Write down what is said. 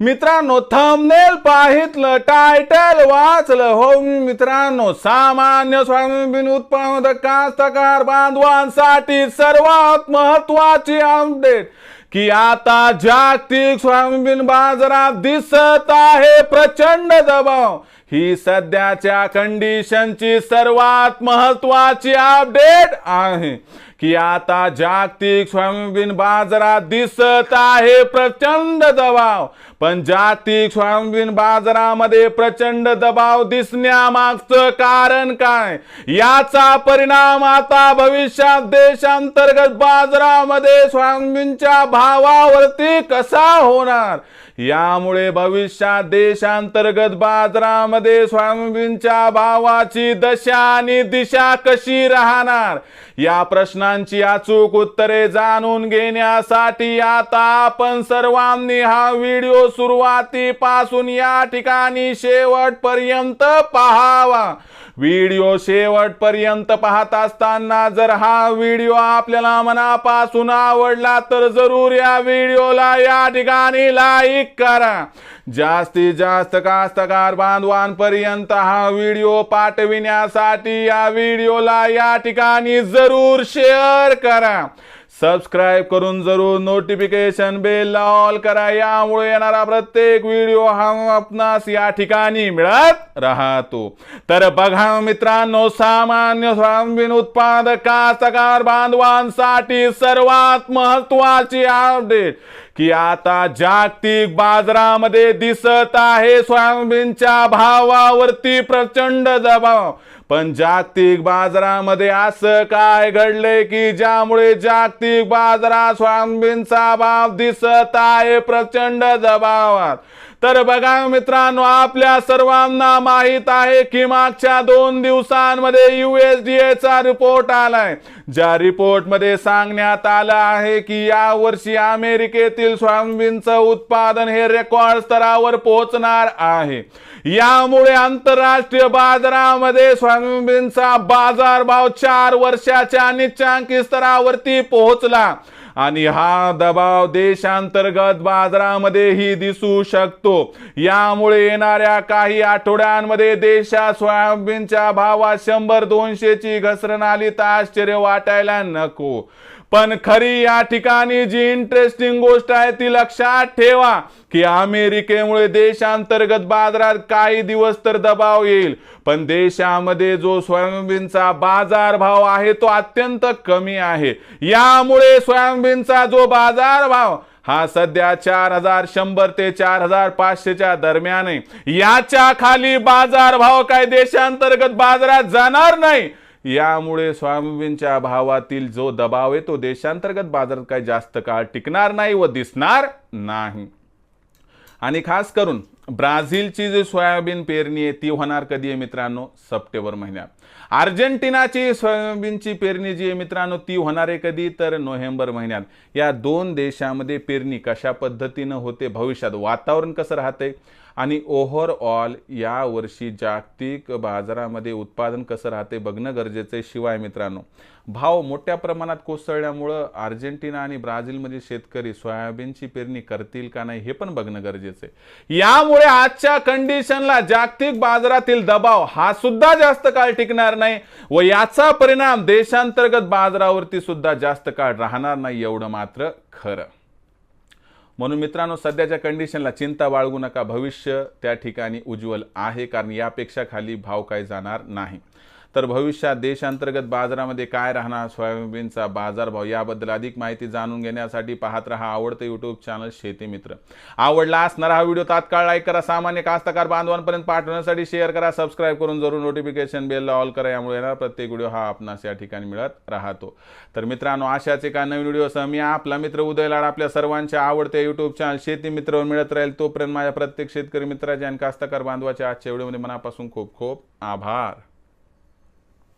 मित्रांनो thumbnail पाहितलं title वाचलं. हो मित्रांनो सामान्य सोयाबीन उत्पादक कास्तकार बांधवांसाठी सर्वात महत्वाची अपडेट की आता जागतिक सोयाबीन बाजारात दिसत आहे प्रचंड दबाव. ही सध्याच्या कंडिशनची सर्वात महत्वाची अपडेट आहे. की आता जागतिक सोयाबीन बाजारात दिसत आहे प्रचंड दबाव. पण जागतिक सोयाबीन बाजारामध्ये प्रचंड दबाव दिसण्यामागचं कारण काय? याचा परिणाम आता भविष्यात देशांतर्गत बाजारामध्ये सोयाबीनच्या भावावरती कसा होणार? यामुळे भविष्यात देशांतर्गत बाजारामध्ये सोयाबीनच्या भावाची दशा आणि दिशा कशी राहणार? या प्रश्नांची अचूक उत्तरे जाणून घेण्यासाठी आता आपण सर्वांनी हा व्हिडिओ सुरुवातीपासून या ठिकाणी शेवटपर्यंत पाहावा. व्हिडिओ शेवटपर्यंत पाहत असताना जर हा व्हिडिओ आपल्याला मनापासून आवडला तर जरूर या व्हिडिओला या ठिकाणी लाईक करा. जास्तीत जास्त कास्तकार बांधवांपर्यंत हा व्हिडिओ पाठविण्यासाठी या व्हिडिओला या ठिकाणी जरूर शेअर करा. सबस्क्राईब करून जरूर नोटिफिकेशन बेल ऑल करा. यामुळे येणारा प्रत्येक व्हिडिओ हा आपणास या ठिकाणी मिळत राहतो. तर बघा मित्रांनो सामान्य सोयाबीन उत्पादक कास्तकार बांधवांसाठी सर्वात महत्वाची अपडेट की आता जागतिक बाजारामध्ये दिसत आहे सोयाबीनच्या भावावरती प्रचंड दबाव. पण जागतिक बाजारामध्ये असं काय घडलंय की ज्यामुळे जागतिक बाजारात सोयाबीनचा भाव दिसत आहे प्रचंड दबावात? तर बघा मित्रांनो आपल्या सर्वांना माहीत आहे की मागच्या दोन दिवसांमध्ये युएसडीए चा रिपोर्ट आलाय. ज्या रिपोर्टमध्ये सांगण्यात आलं आहे की या वर्षी देशातील सोयाबीनचं उत्पादन हे रेकॉर्ड स्तरावर पोहोचणार आहे. यामुळे आंतरराष्ट्रीय बाजारामध्ये सोयाबीनचा बाजारभाव चार वर्षाच्या निचांकी स्तरावरती पोहोचला. आणि हा दबाव देशांतर्गत बाजारामध्येही दिसू शकतो. यामुळे येणाऱ्या काही आठवड्यांमध्ये देशात सोयाबीनच्या भावात शंभर दोनशेची घसरण आली तर आश्चर्य वाटायला नको. पण खरी या ठिकाणी जी इंटरेस्टिंग गोष्ट आहे ती लक्षात ठेवा की अमेरिकेमुळे देशांतर्गत बाजारात काही दिवस तर दबाव येईल. पण देशामध्ये जो सोयाबीनचा बाजार भाव आहे तो अत्यंत कमी आहे. यामुळे सोयाबीनचा जो बाजार भाव हा सध्या चार हजार शंभर ते चार हजार पाचशेच्या दरम्यान आहे. याच्या खाली बाजार भाव काय देशांतर्गत बाजारात जाणार नाही यामुळे सोयाबीनच्या भावातील जो दबाव आहे तो देशांतर्गत बाजारात काही जास्त काळ टिकणार नाही व दिसणार नाही. आणि खास करून ब्राझीलची जी सोयाबीन पेरणी आहे ती होणार कधी आहे मित्रांनो? सप्टेंबर महिन्यात. अर्जेंटिनाची सोयाबीनची पेरणी जी आहे मित्रांनो ती होणार आहे कधी? तर नोव्हेंबर महिन्यात. या दोन देशामध्ये पेरणी कशा पद्धतीनं होते? भविष्यात वातावरण कसं राहतंय? आणि ओव्हरऑल या वर्षी जागतिक बाजारामध्ये उत्पादन कसं राहते बघणं गरजेचं आहे शिवाय मित्रांनो. भाव मोठ्या प्रमाणात कोसळल्यामुळं अर्जेंटिना आणि ब्राझीलमधील शेतकरी सोयाबीनची पेरणी करतील का नाही हे पण बघणं गरजेचं आहे. यामुळे आजच्या कंडिशनला जागतिक बाजारातील दबाव हा सुद्धा जास्त काळ टिकणार नाही व याचा परिणाम देशांतर्गत बाजारावरती सुद्धा जास्त काळ राहणार नाही एवढं मात्र खरं. म्हणून मित्रांनो सध्याच्या कंडिशनला चिंता बाळगू नका. भविष्य त्या ठिकाणी उज्ज्वल आहे कारण यापेक्षा खाली भाव काय जाणार नाही. तर भविष्यात देशांतर्गत बाजारामध्ये काय राहणार? सोयाबीनचा बाजारभाव याबद्दल अधिक माहिती जाणून घेण्यासाठी पाहत रहा आवडतं युट्यूब चॅनल शेती मित्र. आवडला असणारा हा व्हिडिओ तात्काळ लाईक करा. सामान्य कास्तकार बांधवांपर्यंत पाठवण्यासाठी शेअर करा. सबस्क्राईब करून जरूर नोटिफिकेशन बेलला ऑल करा. यामुळे येणार प्रत्येक व्हिडिओ हा आपणास या ठिकाणी मिळत राहतो. तर मित्रांनो अशाच एका नवीन व्हिडिओसह मी आपला मित्र उदय लाड आपल्या सर्वांच्या आवडत्या युट्यूब चॅनल शेती मित्रवर मिळत राहील. तोपर्यंत माझ्या प्रत्येक शेतकरी मित्राच्या आणि कास्तकार बांधवाच्या आजच्या व्हिडिओमध्ये मनापासून खूप खूप आभार.